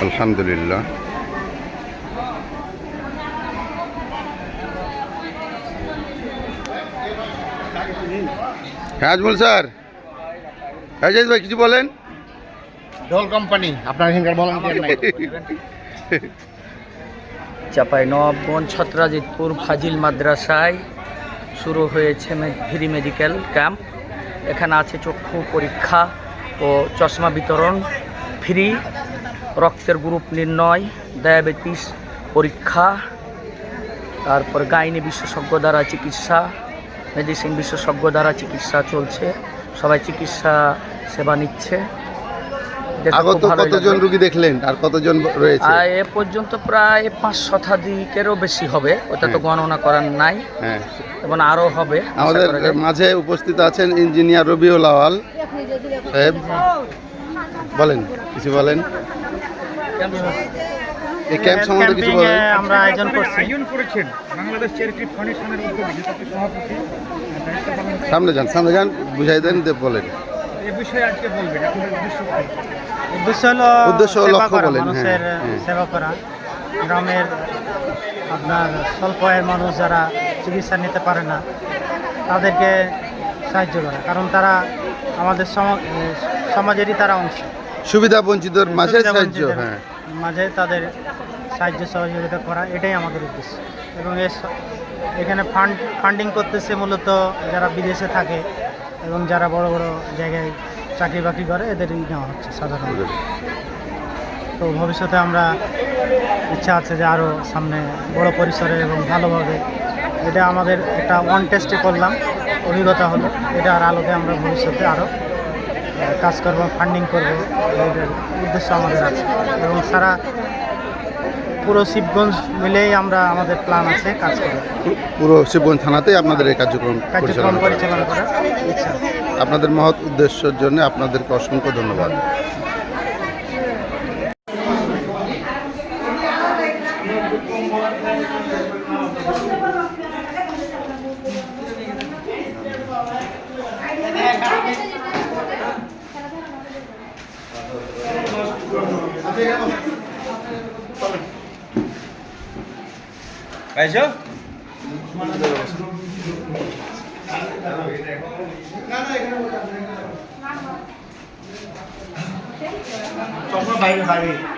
আলহামদুলিল্লাহ। হ্যাঁ আজমল স্যার হ্যাঁ ভাই কিছু বলেন? ঢোল কোম্পানি আপনার এখানকার নাই। চাপাই নবাবগঞ্জ ছত্রাজিতপুর ফাজিল মাদ্রাসায় শুরু হয়েছে মে- ফ্রি মেডিকেল ক্যাম্প। এখানে আছে চক্ষু পরীক্ষা ও চশমা বিতরণ ফ্রি। রক্তের গ্রুপ নির্ণয় ডায়াবেটিস পরীক্ষা তারপর গাইনি বিশেষজ্ঞ দ্বারা চিকিৎসা মেডিসিন বিশেষজ্ঞ দ্বারা চিকিৎসা চলছে। সবাই চিকিৎসা সেবা নিচ্ছে। আগত কতজন। রুগী দেখলেন? আর কতজন রয়েছে? এ পর্যন্ত প্রায় পাঁচ শতাধিকেরও বেশি হবে। ওটা তো হ্যাঁ। গণনা করার নাই। হ্যাঁ। এবং আরও হবে। আমাদের মাঝে উপস্থিত আছেন ইঞ্জিনিয়ার রবিউল আওয়াল সাহেব। বলেন কিছু বলেন এই ক্যাম্প সম্বন্ধে কিছু বলেন আমরা আয়োজন করছি আয়োজন করেছেন বাংলাদেশ চ্যারিটি ফাউন্ডেশনের উদ্যোগে সভাপতি। সামনে যান সামনে যান বুঝাই দেন বলেন এ বিষয়ে আজকে বলবেন আপনার উদ্দেশ্য? উদ্দেশ্য হলো উদ্দেশ্য লক্ষ্য বলেন, হ্যাঁ, মানুষের হ্যাঁ। সেবা করা গ্রামের আপনার স্বল্প আয়ের মানুষ যারা চিকিৎসা নিতে পারে না তাদেরকে সাহায্য করা কারণ তারা আমাদের সমাজেরই তারা অংশ। সুবিধা বঞ্চিতর মাঝে সাহায্য হ্যাঁ। মাঝে তাদের সাহায্য সহযোগিতা করা এটাই আমাদের উদ্দেশ্য। এবং এর এখানে ফান্ড ফান্ডিং করতেছে মূলত যারা বিদেশে থাকে এবং যারা বড় বড় জায়গায় চাকরি বাকরি করে এদেরই নেওয়া হচ্ছে সাধারণত। তো ভবিষ্যতে আমরা ইচ্ছা আছে যে আরও সামনে বড় পরিসরে এবং ভালোভাবে এটা আমাদের একটা ওয়ান টেস্টে করলাম অভিজ্ঞতা হলো এটা আর আলোকে আমরা ভবিষ্যতে আরও কাজ করব ফান্ডিং করবে। এর উদ্দেশ্য আমাদের আছে। এবং সারা পুরো শিবগঞ্জ মিলেই আমরা আমাদের প্ল্যান আছে কাজ করার। পুরো শিবগঞ্জ থানাতেই আপনাদের এই কার্যক্রম কার্যক্রম পরিচালনা করা। পরিচালনা করার ইচ্ছা। আপনাদের মহৎ উদ্দেশ্যের জন্য আপনাদেরকে অসংখ্য ধন্যবাদ। বাইরে বাইরে।